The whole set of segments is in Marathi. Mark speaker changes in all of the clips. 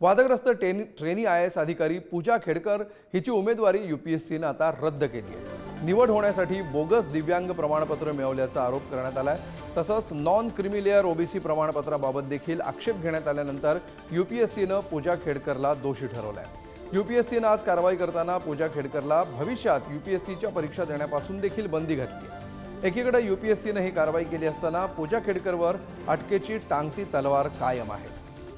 Speaker 1: वादग्रस्त ट्रेन ट्रेनी आय एस अधिकारी पूजा खेडकर हिची उमेदवारी यू पी एस सीनं आता रद्द केली आहे. निवड होण्यासाठी बोगस दिव्यांग प्रमाणपत्र मिळवल्याचा आरोप करण्यात आला आहे तसंच नॉन क्रिमिलेअर ओबीसी प्रमाणपत्राबाबत देखील आक्षेप घेण्यात आल्यानंतर यू पी एस सीनं पूजा खेडकरला दोषी ठरवलं आहे युपीएससीनं आज कारवाई करताना पूजा खेडकरला भविष्यात युपीएससीच्या परीक्षा देण्यापासून देखील बंदी घातली आहे. एकीकडे युपीएससीनं ही कारवाई केली असताना पूजा खेडकरवर अटकेची टांगती तलवार कायम आहे.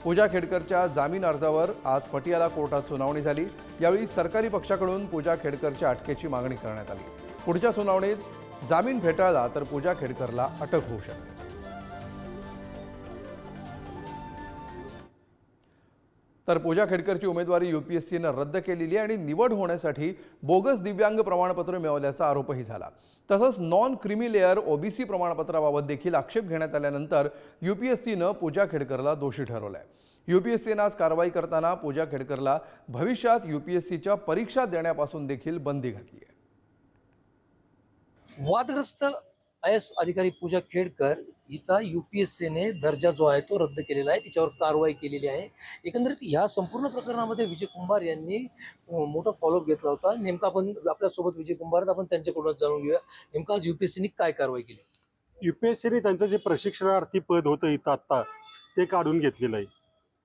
Speaker 1: पूजा खेडकरच्या जामीन अर्जावर आज पटियाला कोर्टात सुनावणी झाली. यावेळी सरकारी पक्षाकडून पूजा खेडकरच्या अटकेची मागणी करण्यात आली. पुढच्या सुनावणीत जामीन फेटाळला तर पूजा खेडकरला अटक होऊ शकते. तर पूजा खेडकरची उमेदवारी युपीएससीनं रद्द केलेली आहे आणि निवड होण्यासाठी बोगस दिव्यांग प्रमाणपत्र मिळवल्याचा आरोपही झाला. तसंच नॉन क्रिमिलेअर ओबीसी प्रमाणपत्राबाबत देखील आक्षेप घेण्यात आल्यानंतर युपीएससीनं पूजा खेडकरला दोषी ठरवलं आहे युपीएससीनं आज कारवाई करताना पूजा खेडकरला भविष्यात युपीएससीच्या परीक्षा देण्यापासून देखील बंदी घातली आहे
Speaker 2: वादग्रस्त आय एस अधिकारी पूजा खेडकर हिचा यू पी एस सीने दर्जा जो आहे तो रद्द केलेला आहे. तिच्यावर कारवाई केलेली आहे. एकंदरीत ह्या संपूर्ण प्रकरणामध्ये विजय कुंभार यांनी मोठा फॉलोअप घेतला होता. नेमका आपण आपल्यासोबत विजय कुंभार आपण त्यांच्याकडूनच जाणून घेऊया. नेमका आज यू पी एस सीने काय कारवाई केली?
Speaker 3: यू पी एस सीने त्यांचं जे प्रशिक्षणार्थी पद होतं इथं आत्ता ते काढून घेतलेलं आहे.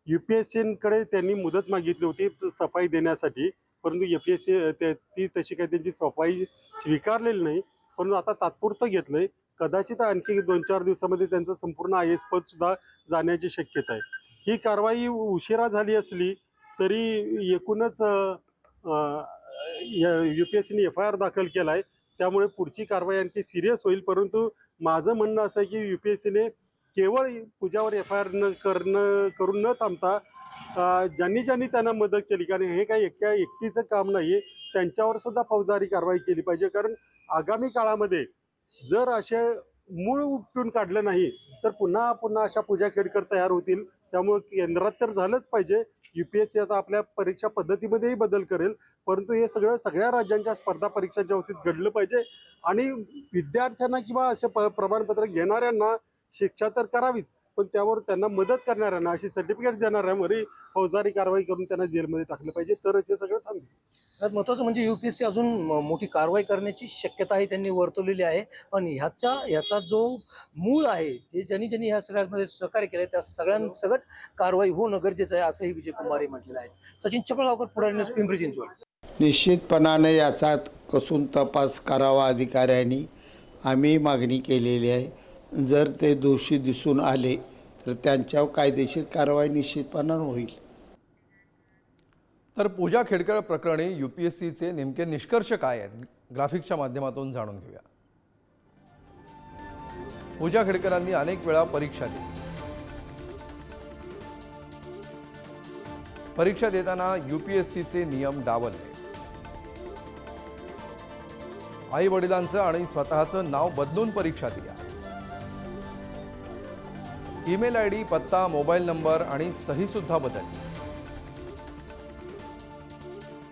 Speaker 3: यू पी एस सीकडे त्यांनी मुदत मागितली होती सफाई देण्यासाठी. परंतु यू पी एस सी ती तशी काही त्यांची सफाई स्वीकारलेली नाही. परंतु आता तात्पुरतं आहे कदाचित आणखी दोन चार दिवसामध्ये त्यांचं संपूर्ण आय एस पद सुद्धा जाण्याची शक्यता आहे. ही कारवाई उशिरा झाली असली तरी एकूणच यू पी एस सीने एफ आय आर दाखल केला आहे त्यामुळे पुढची कारवाई आणखी सिरियस होईल. परंतु माझं म्हणणं असं आहे की यू पी एस सीने केवळ पूजावर एफ आय आर न करणं करून न थांबता ज्यांनी ज्यांनी त्यांना मदत केली कारण हे काही एकट्या एकटीचं काम नाही त्यांच्यावर सुद्धा फौजदारी कारवाई केली पाहिजे. कारण आगामी काळामध्ये जर असे मूळ उपटून काढलं नाही तर पुन्हा पुन्हा अशा पूजा खेडकर तयार होतील. त्यामुळे केंद्रात तर झालंच पाहिजे. युपीएससी आता आपल्या परीक्षा पद्धतीमध्येही बदल करेल. परंतु हे सगळं सगळ्या राज्यांच्या स्पर्धा परीक्षांच्या बाबतीत घडलं पाहिजे. आणि विद्यार्थ्यांना किंवा असे प प्रमाणपत्र घेणाऱ्यांना शिक्षा तर करावीच. पण त्यावर त्यांना मदत करणाऱ्यांना अशी सर्टिफिकेट देणाऱ्यांवरही फौजदारी कारवाई करून त्यांना जेलमध्ये टाकलं पाहिजे. तरच हे सगळं थांबेल.
Speaker 2: सगळ्यात महत्त्वाचं म्हणजे युपीएससी अजून म- मोठी कारवाई करण्याची शक्यताही त्यांनी वर्तवलेली आहे. पण ह्याचा ह्याचा जो मूळ आहे जे ज्यांनी ज्यांनी ह्या सगळ्यामध्ये सहकार्य केलं त्या सगळ्यांसकट कारवाई होणं गरजेचं आहे असंही विजय कुमार म्हटलेलं आहे. सचिन चपळगावकर पुढारी न्यूज पिंपरी चिंचवड.
Speaker 4: निश्चितपणाने याचा कसून तपास करावा अधिकाऱ्यांनी. आम्ही मागणी केलेली आहे. जर ते दोषी दिसून आले तर त्यांच्यावर कायदेशीर कारवाई निश्चितपणानं होईल.
Speaker 1: तर पूजा खेडकर प्रकरणी युपीएससीचे नेमके निष्कर्ष काय आहेत? ग्राफिक्सच्या माध्यमातून जाणून घेऊया. पूजा खेडकरांनी अनेक वेळा परीक्षा दिली. परीक्षा देताना युपीएससीचे नियम डावलले. आई वडिलांचं आणि स्वतःचं नाव बदलून परीक्षा दिल्या. ईमेल आय डी पत्ता मोबाईल नंबर आणि सहीसुद्धा बदलली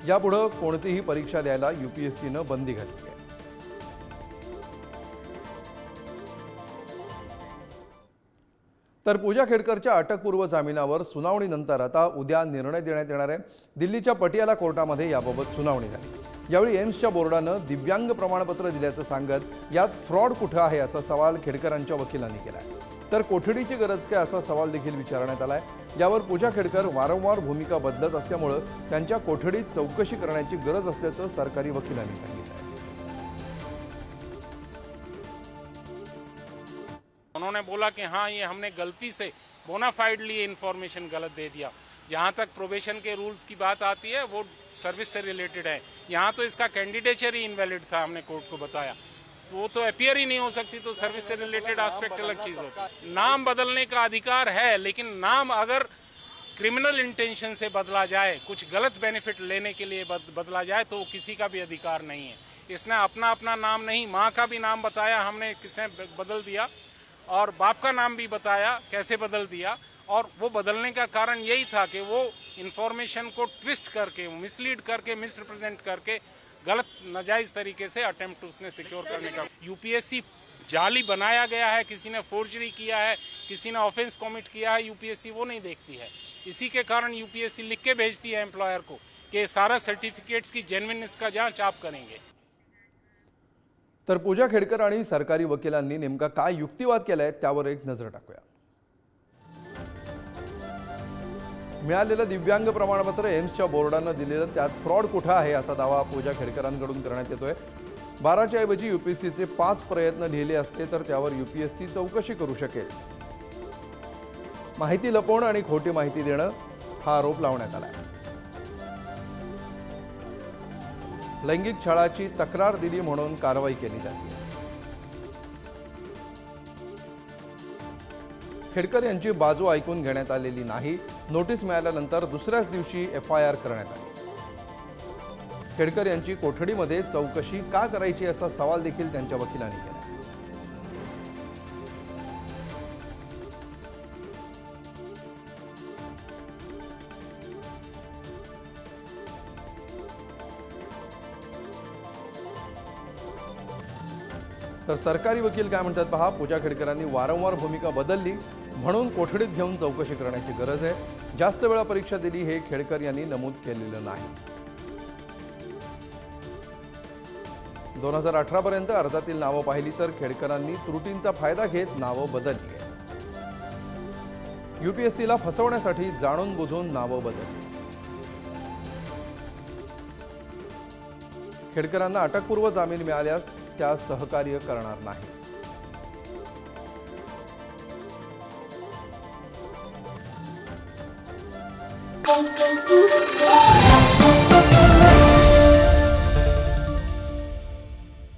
Speaker 1: यापुढं कोणतीही परीक्षा द्यायला यू पी एस सीनं बंदी घातली आहे. तर पूजा खेडकरच्या अटकपूर्व जामिनावर सुनावणीनंतर आता उद्या निर्णय देण्यात येणार आहे. दिल्लीच्या पटियाला कोर्टामध्ये याबाबत सुनावणी झाली. यावेळी एम्सच्या बोर्डानं दिव्यांग प्रमाणपत्र दिल्याचं सांगत यात फ्रॉड कुठं आहे असा सवाल खेडकरांच्या वकिलांनी केला आहे तर कोठडीची गरज काय असा सवाल देखील विचारण्यात आलाय. यावर पूजा खेडकर वारंवार भूमिका बदलत असल्यामुळं त्यांच्या कोठडीत चौकशी करण्याची गरज असल्याचं सरकारी वकिलांनी सांगितलं
Speaker 5: उन्होंने बोला कि हाँ ये हमने गलती से बोनाफाइडली इन्फॉर्मेशन गलत दे दिया। जहाँ तक प्रोबेशन के रूल्स की बात आती है वो सर्विस से रिलेटेड है। यहाँ तो इसका कैंडिडेचर ही इनवैलिड था हमने कोर्ट को बताया। तो वो तो अपियर ही नहीं हो सकती तो सर्विस से रिलेटेड एस्पेक्ट अलग चीज़ होती नाम बदलने का अधिकार है लेकिन नाम अगर क्रिमिनल इंटेंशन से बदला जाए कुछ गलत बेनिफिट लेने के लिए बद, बदला जाए तो किसी का भी अधिकार नहीं है। इसने अपना अपना नाम नहीं माँ का भी नाम बताया हमने किसने बदल दिया और बाप का नाम भी बताया कैसे बदल दिया और वो बदलने का कारण यही था कि वो इंफॉर्मेशन को ट्विस्ट करके मिसलीड करके मिसरिप्रेजेंट करके गलत नाजायज तरीके से अटेम्प्ट उसने सिक्योर करने का। यूपीएससी जाली बनाया गया है, किसी ने फोर्जरी किया है, किसी ने ऑफेंस कमिट किया है, यूपीएससी वो नहीं देखती है। इसी के कारण यूपीएससी लिख के भेजती है एम्प्लॉयर को कि सारा सर्टिफिकेट्स की जेन्युइननेस का जाँच आप करेंगे।
Speaker 1: तर पूजा खेडकर सरकारी वकिलांनी नेमका काय युक्तिवाद केलाय त्यावर एक नज़र टाकूया। मिळालेलं दिव्यांग प्रमाणपत्र एम्सच्या बोर्डानं दिलेलं त्यात फ्रॉड कुठं आहे असा दावा पूजा खेडकरांकडून करण्यात येतोय. बाराच्या ऐवजी सीचे पाच प्रयत्न लिहिले असते तर त्यावर यू पी एस सी चौकशी करू शकेल. माहिती लपवणं आणि खोटी माहिती देणं हा आरोप लावण्यात आला लैंगिक छळाची तक्रार दिली म्हणून कारवाई केली जाते. खेडकर यांची बाजू ऐकून घेण्यात आलेली नाही. नोटीस मिळाल्यानंतर दुसऱ्याच दिवशी एफ आय आर करण्यात आली. खेडकर यांची कोठडीमध्ये चौकशी का करायची असा सवाल देखील त्यांच्या वकिलांनी केला. तर सरकारी वकील काय म्हणतात पहा पूजा खेडकरांनी वारंवार भूमिका बदलली. म्हणून कोठडीत घेऊन चौकशी करण्याची गरज आहे. जास्त वेळा परीक्षा दिली हे खेडकर यांनी नमूद केलेलं नाही. दोन हजार अठरापर्यंत अर्जातील नावं पाहिली तर खेडकरांनी त्रुटींचा फायदा घेत नावं बदलली आहे युपीएससीला फसवण्यासाठी जाणून बुजून नावं बदलली. खेडकरांना अटकपूर्व जामीन मिळाल्यास त्या सहकार्य करणार नाही.
Speaker 6: Oh, oh, oh.